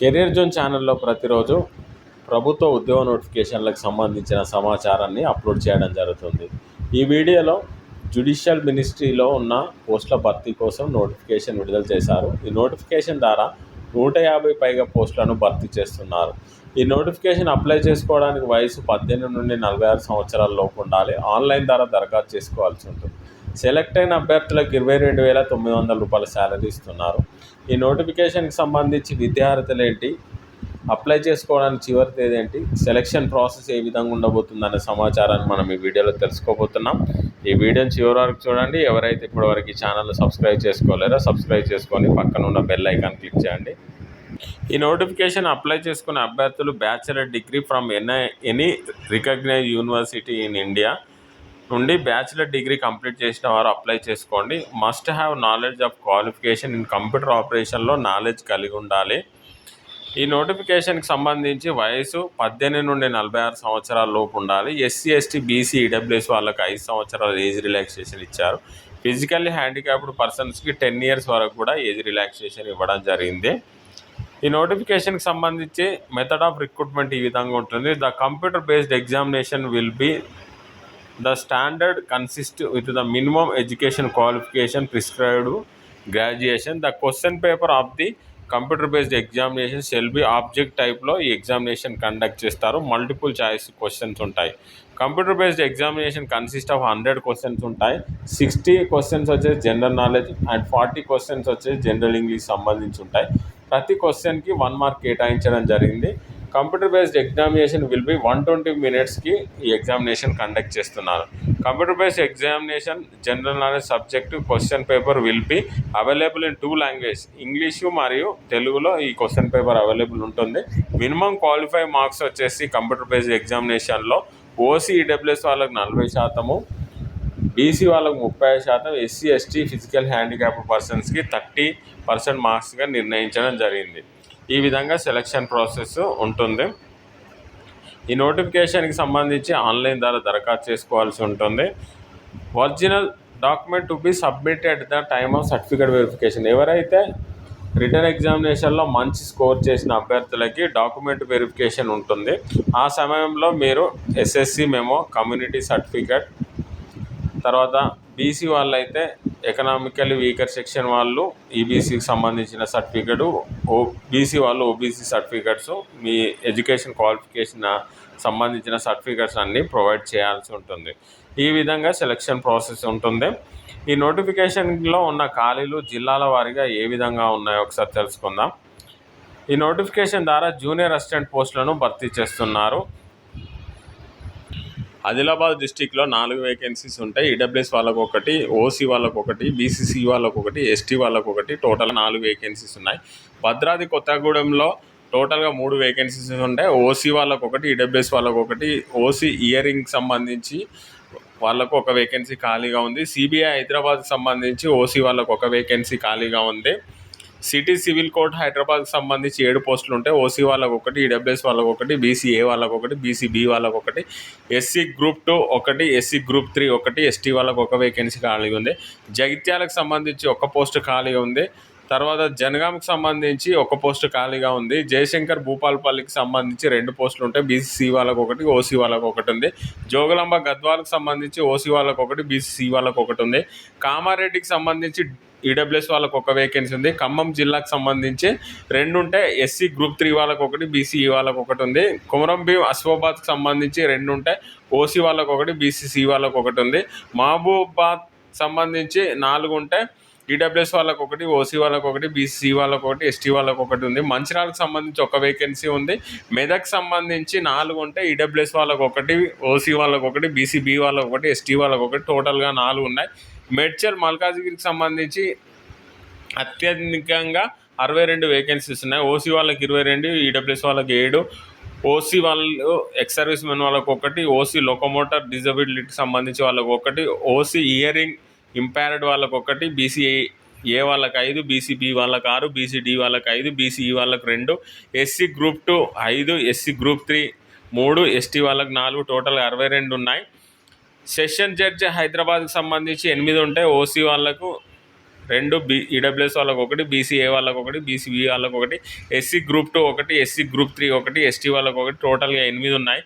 Career zone ఛానల్లో ప్రతిరోజు ప్రభుత్వ ఉద్యోగ నోటిఫికేషన్లకు సంబంధించిన సమాచారాన్ని అప్లోడ్ చేయడం జరుగుతుంది. ఈ వీడియోలో జుడిషియల్ మినిస్ట్రీలో ఉన్న పోస్టుల భర్తీ కోసం నోటిఫికేషన్ విడుదల చేశారు. ఈ నోటిఫికేషన్ ద్వారా నూట యాభై పైగా పోస్టులను భర్తీ చేస్తున్నారు. ఈ నోటిఫికేషన్ అప్లై చేసుకోవడానికి వయసు పద్దెనిమిది నుండి నలభై ఆరు సంవత్సరాల లోపు ఉండాలి. ఆన్లైన్ ద్వారా దరఖాస్తు చేసుకోవాల్సి ఉంటుంది. సెలెక్ట్ అయిన అభ్యర్థులకు ఇరవై రెండు వేల తొమ్మిది వందల రూపాయల శాలరీ ఇస్తున్నారు. ఈ నోటిఫికేషన్కి సంబంధించి విద్యార్థులు ఏంటి? అప్లై చేసుకోవడానికి చివరి తేదీ ఏంటి? సెలక్షన్ ప్రాసెస్ ఏ విధంగా ఉండబోతుందనే సమాచారాన్ని మనం ఈ వీడియోలో తెలుసుకోబోతున్నాం. ఈ వీడియోని చివరి వరకు చూడండి. ఎవరైతే ఇప్పటివరకు ఈ ఛానల్ సబ్స్క్రైబ్ చేసుకోలేరో సబ్స్క్రైబ్ చేసుకొని పక్కన ఉన్న బెల్ ఐకాన్ క్లిక్ చేయండి. ఈ నోటిఫికేషన్ అప్లై చేసుకున్న అభ్యర్థులు bachelor degree from NI any recognised university in India నుండి బ్యాచిలర్ డిగ్రీ కంప్లీట్ చేసిన వారు అప్లై చేసుకోండి. Must have knowledge of qualification in computer ఆపరేషన్లో నాలెడ్జ్ కలిగి ఉండాలి. ఈ నోటిఫికేషన్కి సంబంధించి వయసు పద్దెనిమిది నుండి నలభై ఆరు సంవత్సరాల లోపు ఉండాలి. ఎస్సీ ఎస్టీ బీసీ ఈడబ్ల్యూఎస్ వాళ్ళకి ఐదు సంవత్సరాల ఏజ్ రిలాక్సేషన్ ఇచ్చారు. ఫిజికల్లీ హ్యాండిక్యాప్డ్ పర్సన్స్కి టెన్ ఇయర్స్ వరకు కూడా ఏజ్ రిలాక్సేషన్ ఇవ్వడం జరిగింది. ఈ నోటిఫికేషన్కి సంబంధించి మెథడ్ ఆఫ్ రిక్రూట్మెంట్ ఈ విధంగా ఉంటుంది. The computer based examination will be the standard consist with the minimum education qualification prescribed graduation the question paper of the computer based examination shall be objective టైప్లో ఈ ఎగ్జామినేషన్ కండక్ట్ చేస్తారు. Multiple choice questions ఉంటాయి. Computer based examination consist of hundred questions ఉంటాయి. Sixty questions వచ్చేసి general knowledge and forty questions వచ్చేసి general English సంబంధించి ఉంటాయి. ప్రతి క్వశ్చన్కి వన్ మార్క్ కేటాయించడం జరిగింది. Computer based examination will be one twenty మినిట్స్కి ఈ ఎగ్జామినేషన్ కండక్ట్ చేస్తున్నారు. Computer based examination general knowledge subject question paper will be available in two language English మరియు తెలుగులో ఈ క్వశ్చన్ పేపర్ అవైలబుల్ ఉంటుంది. మినిమం క్వాలిఫై మార్క్స్ వచ్చేసి కంప్యూటర్ బేస్డ్ ఎగ్జామినేషన్లో OC EWS వాళ్ళకి నలభై శాతము బీసీ వాళ్ళకు ముప్పై శాతం ఎస్సీ ఎస్టీ ఫిజికల్ హ్యాండిక్యాప్ పర్సన్స్కి థర్టీ పర్సెంట్ మార్క్స్గా నిర్ణయించడం జరిగింది. ఈ విధంగా సెలక్షన్ ప్రాసెస్ ఉంటుంది. ఈ నోటిఫికేషన్కి సంబంధించి ఆన్లైన్ ద్వారా దరఖాస్తు చేసుకోవాల్సి ఉంటుంది. Original document to be submitted the time of certificate verification ఎవరైతే రిటర్న్ ఎగ్జామినేషన్లో మంచి స్కోర్ చేసిన అభ్యర్థులకి డాక్యుమెంట్ వెరిఫికేషన్ ఉంటుంది. ఆ సమయంలో మీరు ఎస్ఎస్సి మెమో కమ్యూనిటీ సర్టిఫికేట్ తర్వాత బీసీ వాళ్ళు ఎకనామికల్ వీకర్ సెక్షన్ వాళ్ళు ఈబీసీకి సంబంధించిన సర్టిఫికెట్ ఓబీసీ వాళ్ళు ఓబీసీ సర్టిఫికెట్స్ మీ ఎడ్యుకేషన్ క్వాలిఫికేషన్ సంబంధించిన సర్టిఫికెట్స్ అన్నీ ప్రొవైడ్ చేయాల్సి ఉంటుంది. ఈ విధంగా సెలక్షన్ ప్రాసెస్ ఉంటుంది. ఈ నోటిఫికేషన్లో ఉన్న ఖాళీలు జిల్లాల వారీగా ఏ విధంగా ఉన్నాయో ఒకసారి తెలుసుకుందాం. ఈ నోటిఫికేషన్ ద్వారా జూనియర్ అసిస్టెంట్ పోస్టులను భర్తీ చేస్తున్నారు. ఆదిలాబాద్ డిస్టిక్లో నాలుగు వేకెన్సీస్ ఉంటాయి. ఈడబ్ల్యూఎస్ వాళ్ళకు ఒకటి ఓసీ వాళ్ళకు ఒకటి బీసీసీ వాళ్ళకు ఒకటి ఎస్టీ వాళ్ళకు ఒకటి టోటల్ నాలుగు వేకెన్సీస్ ఉన్నాయి. భద్రాద్రి కొత్తగూడెంలో టోటల్గా మూడు వేకెన్సీస్ ఉంటాయి. ఓసీ వాళ్ళకు ఒకటి ఈడబ్ల్యూఎస్ వాళ్ళకు ఒకటి ఓసీ ఇయరింగ్ సంబంధించి వాళ్ళకు ఒక వేకెన్సీ ఖాళీగా ఉంది. సిబిఐ హైదరాబాద్కి సంబంధించి ఓసీ వాళ్ళకు ఒక వేకెన్సీ ఖాళీగా ఉంది. సిటీ సివిల్ కోర్ట్ హైదరాబాద్కి సంబంధించి ఏడు పోస్టులు ఉంటాయి. ఓసీ వాళ్ళకు ఒకటి ఈడబ్ల్యూఎస్ వాళ్ళకు ఒకటి బీసీఏ వాళ్ళకు ఒకటి బీసీబీ వాళ్ళకు ఒకటి ఎస్సీ గ్రూప్ టూ ఒకటి ఎస్సీ గ్రూప్ త్రీ ఒకటి ఎస్టీ వాళ్ళకు ఒక వేకెన్సీ ఖాళీ ఉంది. జగిత్యాలకు సంబంధించి ఒక పోస్ట్ ఖాళీగా ఉంది. తర్వాత జనగాంకి సంబంధించి ఒక పోస్ట్ ఖాళీగా ఉంది. జయశంకర్ భూపాలపల్లికి సంబంధించి రెండు పోస్టులు ఉంటాయి. బీసీసీ వాళ్ళకు ఒకటి ఓసీ వాళ్ళకు ఒకటి ఉంది. జోగులాంబ గద్వాలకు సంబంధించి ఓసీ వాళ్ళకు ఒకటి బీసీసీ వాళ్ళకు ఒకటి ఉంది. కామారెడ్డికి సంబంధించి ఈడబ్ల్యూఎస్ వాళ్ళకు ఒక వేకెన్సీ ఉంది. ఖమ్మం జిల్లాకు సంబంధించి రెండు ఉంటే ఎస్సీ గ్రూప్ త్రీ వాళ్ళకు ఒకటి బీసీ వాళ్ళకు ఒకటి ఉంది. కుమరం భీం అస్వాబాద్కి సంబంధించి రెండు ఉంటాయి ఓసీ వాళ్ళకు ఒకటి బీసీసీ వాళ్ళకు ఒకటి ఉంది. మహబూబాద్ సంబంధించి నాలుగు ఉంటే ఈడబ్ల్యూఎస్ వాళ్ళకు ఒకటి ఓసీ వాళ్ళకు ఒకటి బీసీ వాళ్ళకు ఒకటి ఎస్టీ వాళ్ళకు ఒకటి ఉంది. మంచిర్యాలకు సంబంధించి ఒక వేకెన్సీ ఉంది. మెదక్ సంబంధించి నాలుగు ఉంటే ఈడబ్ల్యూఎస్ వాళ్ళకు ఒకటి ఓసీ వాళ్ళకు ఒకటి బీసీబీ వాళ్ళకు ఒకటి ఎస్టీ వాళ్ళకు ఒకటి. టోటల్గా నాలుగు ఉన్నాయి. మేడ్చల్ మల్కాజ్గిరికి సంబంధించి అత్యధికంగా అరవై రెండు వేకెన్సీస్ ఉన్నాయి. ఓసీ వాళ్ళకి ఇరవై రెండు ఈడబ్ల్యూఎస్ వాళ్ళకి ఏడు. ఓసీ వాళ్ళు ఎక్స్ సర్వీస్ మెన్ వాళ్ళకి ఒకటి ఓసీ లోకోమోటర్ డిజబిలిటీకి సంబంధించి వాళ్ళకి ఒకటి ఓసీ ఇయరింగ్ ఇంపైర్డ్ వాళ్ళకి ఒకటి బీసీఏ ఏ వాళ్ళకి ఐదు బీసీబీ వాళ్ళకి ఆరు బీసీడీ వాళ్ళకి ఐదు బీసీఈ వాళ్ళకి రెండు ఎస్సీ గ్రూప్ టూ ఐదు ఎస్సీ గ్రూప్ త్రీ మూడు ఎస్టీ వాళ్ళకి నాలుగు టోటల్ అరవై రెండు ఉన్నాయి. సెషన్ జడ్జి హైదరాబాద్కి సంబంధించి ఎనిమిది ఉంటాయి. ఓసీ వాళ్ళకు రెండు బి ఈడబ్ల్యూఎస్ వాళ్ళకు ఒకటి బీసీఏ వాళ్ళకు ఒకటి బీసీబీ వాళ్ళకు ఒకటి ఎస్సీ గ్రూప్ టూ ఒకటి ఎస్సీ గ్రూప్ త్రీ ఒకటి ఎస్టీ వాళ్ళకు ఒకటి టోటల్గా ఎనిమిది ఉన్నాయి.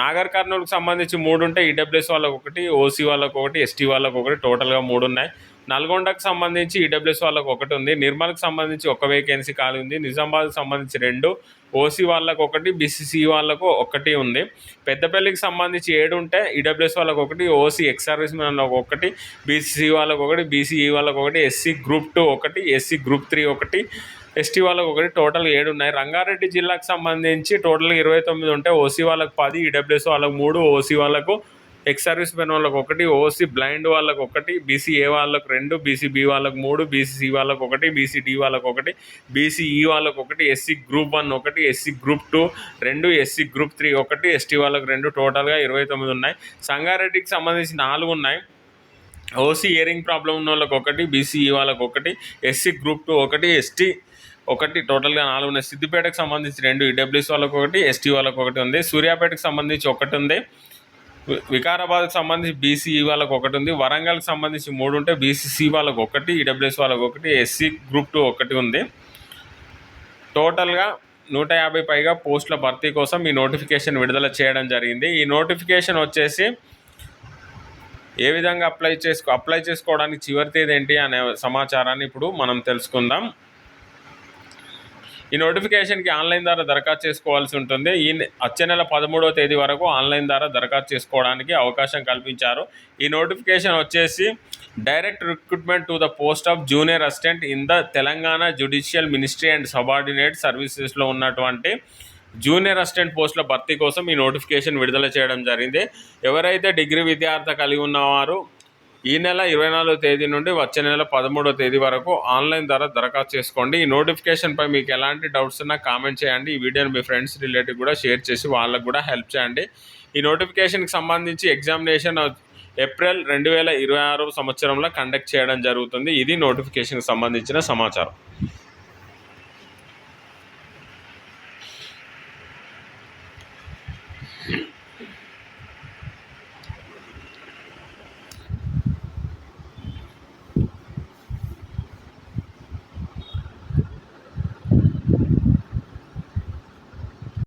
నాగర్ కర్నూలుకు సంబంధించి మూడు ఉంటాయి. ఈడబ్ల్యూఎస్ వాళ్ళకు ఒకటి ఓసీ వాళ్ళకు ఒకటి ఎస్టీ వాళ్ళకు ఒకటి టోటల్గా మూడు ఉన్నాయి. నల్గొండకు సంబంధించి ఈడబ్ల్యూఎస్ వాళ్ళకి ఒకటి ఉంది నిర్మల్కి సంబంధించి ఒక వేకెన్సీ ఖాళీ ఉంది నిజామాబాద్కి సంబంధించి రెండు ఓసీ వాళ్ళకు ఒకటి బీసీసీ వాళ్ళకు ఒకటి ఉంది. పెద్దపల్లికి సంబంధించి ఏడు ఉంటే ఈడబ్ల్యూఎస్ వాళ్ళకు ఒకటి ఓసీ ఎక్స్ సర్వీస్ వాళ్ళకు ఒకటి బీసీసీ వాళ్ళకు ఒకటి బీసీఈ వాళ్ళకి ఒకటి ఎస్సీ గ్రూప్ టూ ఒకటి ఎస్సీ గ్రూప్ త్రీ ఒకటి ఎస్టీ వాళ్ళకి ఒకటి టోటల్ ఏడు ఉన్నాయి. రంగారెడ్డి జిల్లాకు సంబంధించి టోటల్ ఇరవై తొమ్మిది ఉంటే ఓసీ వాళ్ళకు పది ఈడబ్ల్యూఎస్ వాళ్ళకు మూడు ఓసీ వాళ్ళకు ఎక్స్ సర్వీస్ మెన్ వాళ్ళకి ఒకటి ఓసీ బ్లైండ్ వాళ్ళకి ఒకటి బీసీఏ వాళ్ళకు రెండు బీసీబీ వాళ్ళకు మూడు బీసీసీ వాళ్ళకి ఒకటి బీసీడీ వాళ్ళకి ఒకటి బీసీఈ వాళ్ళకి ఒకటి ఎస్సీ గ్రూప్ వన్ ఒకటి ఎస్సీ గ్రూప్ టూ రెండు ఎస్సీ గ్రూప్ త్రీ ఒకటి ఎస్టీ వాళ్ళకి రెండు. టోటల్గా ఇరవై తొమ్మిది ఉన్నాయి. సంగారెడ్డికి సంబంధించి నాలుగు ఉన్నాయి. ఓసీ ఇయరింగ్ ప్రాబ్లం ఉన్న వాళ్ళకి ఒకటి బీసీఈ వాళ్ళకి ఒకటి ఎస్సీ గ్రూప్ టూ ఒకటి ఎస్టీ ఒకటి. టోటల్గా నాలుగు ఉన్నాయి. సిద్దిపేటకు సంబంధించి రెండు ఈడబ్ల్యూఎస్ వాళ్ళకి ఒకటి ఎస్టీ వాళ్ళకి ఒకటి ఉంది. సూర్యాపేటకు సంబంధించి ఒకటి ఉంది. వికారాబాద్కి సంబంధించి బీసీఈ వాళ్ళకి ఒకటి ఉంది. వరంగల్కి సంబంధించి మూడు ఉంటే బీసీసీ వాళ్ళకి ఒకటి ఈడబ్ల్యూఎస్ వాళ్ళకి ఒకటి ఎస్సీ గ్రూప్ టూ ఒకటి ఉంది. టోటల్గా నూట యాభై పైగా పోస్టుల భర్తీ కోసం ఈ నోటిఫికేషన్ విడుదల చేయడం జరిగింది. ఈ నోటిఫికేషన్ వచ్చేసి ఏ విధంగా అప్లై చేసుకో అప్లై చేసుకోవడానికి చివరి తేదీ ఏంటి అనే సమాచారాన్ని ఇప్పుడు మనం తెలుసుకుందాం. ఈ నోటిఫికేషన్కి ఆన్లైన్ ద్వారా దరఖాస్తు చేసుకోవాల్సి ఉంటుంది. ఈ వచ్చే నెల పదమూడవ తేదీ వరకు ఆన్లైన్ ద్వారా దరఖాస్తు చేసుకోవడానికి అవకాశం కల్పించారు. ఈ నోటిఫికేషన్ వచ్చేసి direct recruitment to the post of junior assistant in the Telangana judicial ministry and subordinate సర్వీసెస్లో ఉన్నటువంటి జూనియర్ అసిస్టెంట్ పోస్టుల భర్తీ కోసం ఈ నోటిఫికేషన్ విడుదల చేయడం జరిగింది. ఎవరైతే డిగ్రీ విద్యార్థి కలిగి ఉన్నవారు ఈ నెల ఇరవై నాలుగో తేదీ నుండి వచ్చే నెల పదమూడో తేదీ వరకు ఆన్లైన్ ద్వారా దరఖాస్తు చేసుకోండి. ఈ నోటిఫికేషన్పై మీకు ఎలాంటి డౌట్స్ ఉన్నా కామెంట్ చేయండి. ఈ వీడియోని మీ ఫ్రెండ్స్ రిలేటివ్ కూడా షేర్ చేసి వాళ్ళకు కూడా హెల్ప్ చేయండి. ఈ నోటిఫికేషన్కి సంబంధించి ఎగ్జామినేషన్ ఏప్రిల్ రెండు వేల ఇరవై ఆరు సంవత్సరంలో కండక్ట్ చేయడం జరుగుతుంది. ఇది నోటిఫికేషన్కి సంబంధించిన సమాచారం.